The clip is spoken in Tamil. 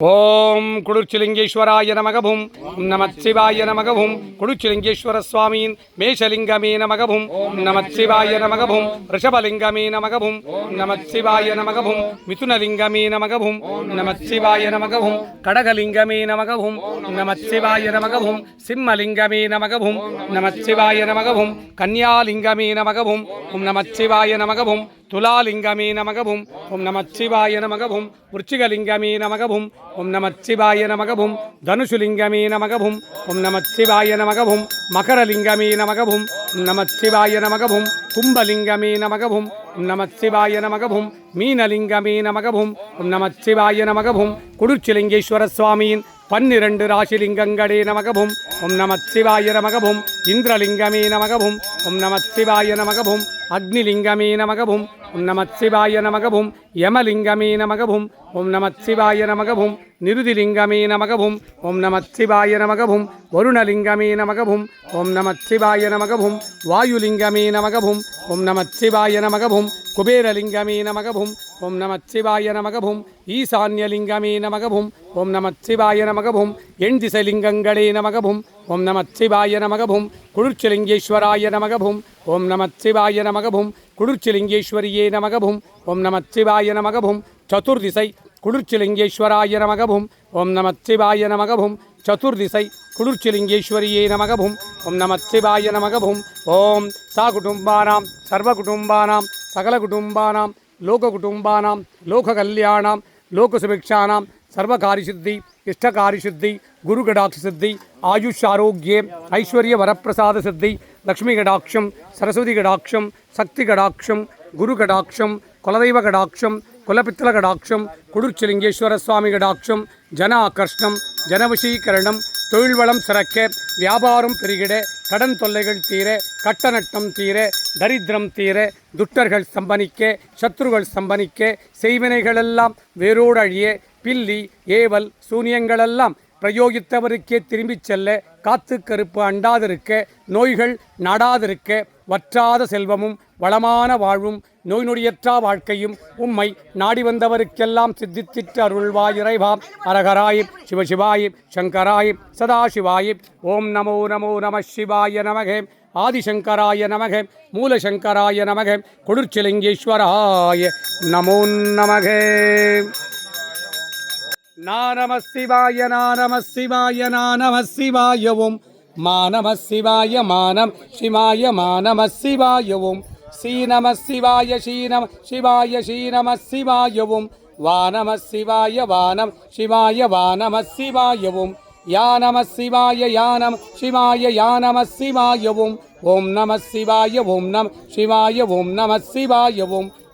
ஓம் குளிர்ச்சிலிங்கேஸ்வராய நமகவும் நமச்சிவாய நமகவும் குளிர்ச்சிலிங்கேஸ்வர சுவாமியின் மேஷலிங்கமே நமகவும் நமச்சிவாய நமகவும் ரிஷபலிங்கமே நமகவும் நமச்சிவாய நமகவும் மிதுனலிங்கமே நமகவும் நமச்சிவாய நமகவும் கடகலிங்கமே நமகவும் நமச்சிவாய நமகவும் சிம்மலிங்கமே நமகவும் நமச்சிவாய நமகவும் கன்யாலிங்கமே நமகவும் ஓம் நமச்சிவாய நமகவும் துலாலிங்கமே நமகவும் ஓம் நமச்சிவாய நமகவும் விருச்சிகலிங்கமே நமகவும் ஓம் நமச்சிவாய நமகவும் தனுஷுலிங்கமே நமகவும் ஓம் நமச்சிவாய நமகவும் மகரலிங்கமே நமகவும் ஓம் நமச்சிவாய நமகவும் கும்பலிங்கமே நமகவும் ஓம் நமச்சிவாய நமகவும் மீனலிங்கமே நமகவும் ஓம் நமச்சிவாய நமகவும் குடிர்ச்சிலிங்கேஸ்வர சுவாமியின் பன்னிரண்டு ராசிலிங்கங்களே நமகவும் ஓம் நமச்சிவாய நமகவும் இந்திரலிங்கமே நமகவும் ஓம் நமச்சிவாய நமகவும் அக்னிலிங்கமே நமகவும் ஓம் நமச்சிவாய நமகவும் யமலிங்கமே நமகவும் ஓம் நமச்சிவாய நமகவும் நிருதிலிங்கமே நமகவும் ஓம் நமச்சிவாய நமகவும் வருணலிங்கமே நமகவும் ஓம் நமச்சிவாய நமகவும் வாயுலிங்கமே நமகவும் ஓம் நமச்சிவாய நமகவும் குபேரலிங்கமே நமகபும் ஓம் நமச்சிவாய நமகபும் ஈசான்யலிங்கமே நமகபும் ஓம் நமச்சிவாய நமகபும் எண் திசைலிங்கங்களே நமகவும் ஓம் நமச்சிவாய நமகபும் குளிர்ச்சிலிங்கேஸ்வராய நமகபும் ஓம் நமச்சிவாய நமகபும் குளிர்ச்சிலிங்கேஸ்வரியே நமகபும் ஓம் நமச்சிவாய நமகபும் சதுர்திசை குளிர்ச்சிலிங்கேஸ்வராய நமகபும் ஓம் நமச்சிவாய நமகபும் சதுர்திசை குளிர்ச்சிலிங்கேஸ்வரியே நமகபும் ஓம் நமச்சிவாய நமகபும் ஓம் சா குடும்பானாம் சர்வ குடும்பானாம் சகலகுடும்பானாம் லோககுடும்பானாம் லோககல்யாணாம் லோகசுபிக்ஷானாம் லோக கல்யாணாம் சர்வகாரிசித்தி இஷ்டகாரிசித்தி குரு கடாட்ச ஆயுஷ் ஆரோக்கியே ஐஸ்வர்ய வரப்பிரசாத சித்தி லக்ஷ்மி கடாட்சம் சரஸ்வதி கடாட்சம் சக்தி கடாட்சம் குரு கடாட்சம் குலதெய்வ கடாட்சம் குலபித்தல கடாட்சம் குடிர்ச்சிலிங்கேஸ்வர சுவாமி கடாட்சம் ஜன ஆகர்ஷ்ணம் ஜனவசீகரணம் தொழில் வளம் சிறக்க வியாபாரம் பெருகிட கடன் தொல்லைகள் தீர கட்டநட்டம் தீர தரித்திரம் தீர துட்டர்கள் சம்பனிக்க சத்ருகள் சம்பனிக்க செய்வினைகளெல்லாம் வேரோடு அழிய பில்லி ஏவல் சூனியங்களெல்லாம் பிரயோகித்தவருக்கே திரும்பிச் செல்ல காத்து கருப்பு அண்டாதிருக்க நோய்கள் நாடாதிருக்க வற்றாத செல்வமும் வளமான வாழ்வும் நோய் நொடியற்றா வாழ்க்கையும் உம்மை நாடி வந்தவருக்கெல்லாம் சித்தித்திட்டு அருள்வாய் இறைவாம் அரகராய் சிவசிவாய் சங்கராய் சதாசிவாய். ஓம் நமோ நமோ நம சிவாய நமகே. ஆதிசங்கராய நமக. மூலசங்கராய நமக. கொடுர்ச்சிலிங்கேஸ்வராய நமோ நமகே. நாரம சிவாய நாரம சிவாய நாரம சிவாயவும் மானம சிவாய மானம் சிவாய மானம சிவாய ஓம் சீனம சிவாய சீனம சிவாய சீனம சிவாய ஓம் வானம சிவாய வானம் சிவாய வானம சிவாய ஓம் யானம சிவாய யானம் சிவாய யானம சிவாய ஓம் ஓம் நம சிவாய ஓம் நம் சிவாய ஓம் நம சிவாய ஓம்